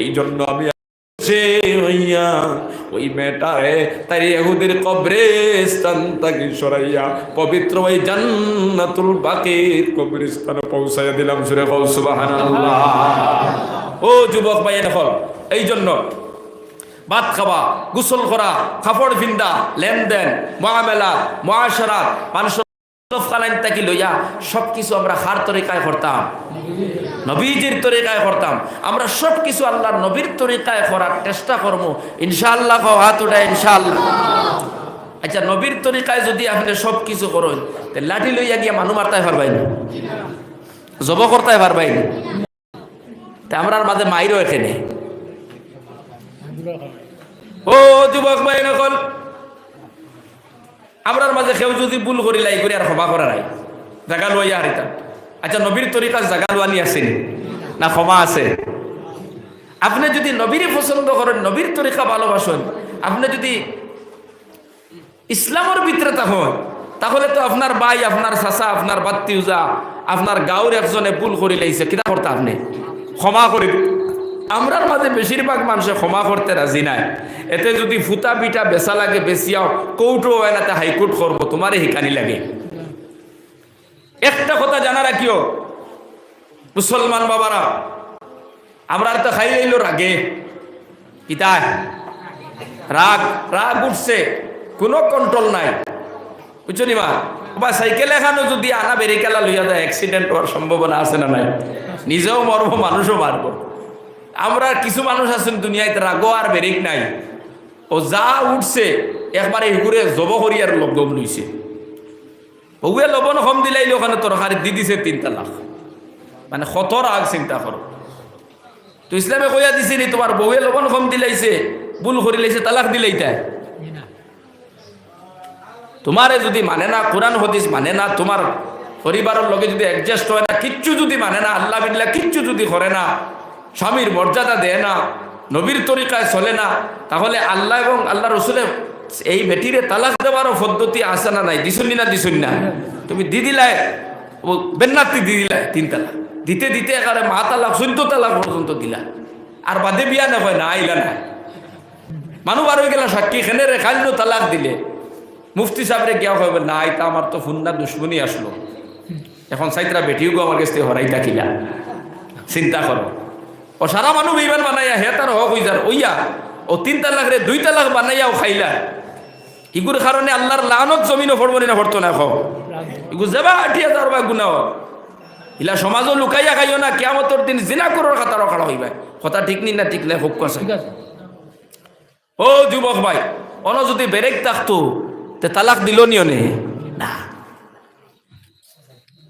এই জন্য আমি হইয়া তাকে সরাইয়া পবিত্র ওই জান্নাতুল বাকির পৌঁছাইয়া দিলাম সুরে ও যুবক ভাই দেখল এই জন্য ভাত খাওয়া, গোসল করা, কাপড় ফিন্দা লেনদেন, মহামেলা, মহাসারাত মানুষ কালাইন তাকি লইয়া সব কিছু আমরা হার তরিকায় করতাম। নবীজির তরিকায় করতাম। আমরা সব কিছু আল্লাহর নবীর তরিকায় করার চেষ্টা করব। ইনশাআল্লাহ হাত উঠা ইনশাআল্লাহ। আচ্ছা নবীর তরিকায় যদি আপনি সব কিছু করেন, তে লাঠি লইয়া গিয়া মানুষ মারতাই পারবাই না। জব করতাই পারবাই না। তা আমরার মাঝে মাইরও এখানে। ও যুবক ভাই নকল আমরার মাঝে কেউ যদি ভুল করি, লাই করি, আর ক্ষমা করা নাই। জাগা লইয়া হারিতাম। আচ্ছা নবীর তরিকা জাগা লোয়ানি আছেন না ক্ষমা আছে? আপনি যদি নবীরে পছন্দ করেন, নবীর তরিকা ভালোবাসেন, আপনি যদি ইসলামের ভিতরে তখন তাহলে তো আপনার ভাই, আপনার চাচা, আপনার বাত্তিউজা আপনার গাঁর একজনে ভুল করি লাইছে কিনা করতে আপনি? ক্ষমা করি আমরার মাঝে বেশিরভাগ মানুষে ক্ষমা করতে রাজি নাই। এতে যদি ফুটা পিঠা বেচা লাগে বেশিয়াও কৌটো হয় না হাইকোর্ট করব তোমারই হিকানি লাগে। একটা কথা জানা রাখিও। মুসলমান বাবারা আমরা তো খাই লইল রাগে। কিতায় রাগ রাগ উঠছে, কোনো কন্ট্রোল নাই। বুঝছ মা? বা সাইকেল এখানো যদি আনা বেরিকেলা লইয়া যায় অ্যাক্সিডেন্ট হওয়ার সম্ভাবনা আছে না নাই? নিজেও মরবো, মানুষও মারবো। আমরা কিছু মানুষ আছেন দুনিয়াতে রাগো আর বেরিক নাই। ও যা উঠছে, একবারে ঘুরে জব করিয়ার লবণ লইছে বউয়ে লবণ কম দিলাইলে ওখানে তরকারি দি দিছে তিন তালাক। মানে কত আগ চিন্তা করো তো ইসলামে কইয়া দিছে নি তোমার বউয়ে লবণ কম দিলাইছে, ভুল করি লাইছে তালাক দিলাই তাই তোমারে যদি মানে না কোরআন হদিস মানে না তোমার পরিবারের লগে যদি অ্যাডজাস্ট হয় না, কিচ্ছু যদি মানে না, আল্লাহ বিল্লাহ কিচ্ছু যদি করে না স্বামীর মর্যাদা দেয় না নবীর তরিকায় চলে না, তাহলে আল্লাহ এবং আল্লাহ রসুলের এই বেটিরে তালাক দেওয়ারও পদ্ধতি আসে না নাই? দিশুনি না দিশুন না? তুমি দি দিলাই, ও বেন্নাতি দি দিলাই তিন তালাক। দিতে দিতে একারে মা তালাক চোদ্দ তালাক পর্যন্ত দিলা। আর বাদে বিয়া না হয় না আইলা না। মানুষ আর হয়ে গেল, সাক্ষী খেনে রে খাইল তালাক দিলে। মুফতি সাহেবরে গিয়া হবে না আইতা আমার তো ফুন্না দুশ্মনী আসলো এখন সাইতরা বেটিও গো আমার কাছে হরাইতা কিলা চিন্তা করো ও সারা মানুষ ইমান বানাইয়া হে তার হক হইজার ওইয়া ও তিন তালাক রে দুই তালাক বানাইয়াও খাইলা। ইগুর কারণে আল্লাহর লানত জমিনও পড়ব না পড়তো না এখন। ইগু যাবা আঠিয়া যার বা গুনাও ইলা সমাজও লুকাইয়া খাইও না কেমতর দিন জিনা করার খাতার অকাড়া হইবা। কথা ঠিক নি না ঠিক নাই হোক কাছে ও যুবক ভাই অন যদি বেরেক থাকতো তে তালাক দিল নিও নে? না।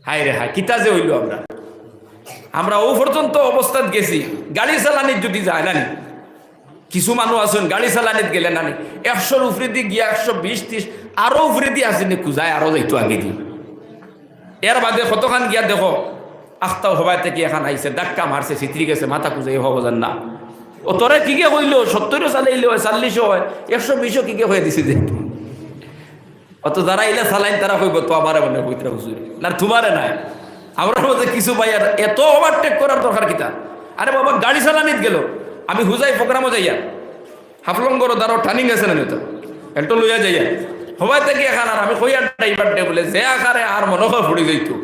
হাই রে হাই কিতা যে হইল আমরা? আমরা ও পর্যন্ত অবস্থাত গেছি। গাড়ি চালানির যদি যায় নানি? কিছু মানুষ আছেন, গাড়ি চালানিত গেলে নানি। একশোর উপরে দিয়ে গিয়া একশো বিশ ত্রিশ আরও উপরে দিয়ে আসেনি কুজায় আরও যাইতো আগে দিয়ে এর বাদে কতখান গিয়া দেখো, আখতাও হবাই থেকে এখন আইছে ডাক্কা মারছে চিত্রি গেছে মাথা কুজাই হব জান না। ও তোরা কি কে কইলো সত্তরও চালাইলে হয়, চাল্লিশও হয়, একশো বিশও কি কে হয়ে দিছে যে অত যারা এলে চালাইন তারা কইব, তো আমারে মনে কইতরা হুজুর না তোমারে নাই। আমরা মধ্যে কিছু ভাই আর এত ওভারটেক করার দরকার কিতা। আরে বাবা, গাড়ি চালানিত গেল। আমি হুজাই প্রোগ্রামও যাইয়া হাফলঙ্গর দ্বারা টার্নিং আছে না তো এল্টো লইয়া যাইয়া সবাই থেকে এখন আর আমি কইয়া ড্রাইভার বলে, যে আকারে আর মনে ফুড়ি যাইতো।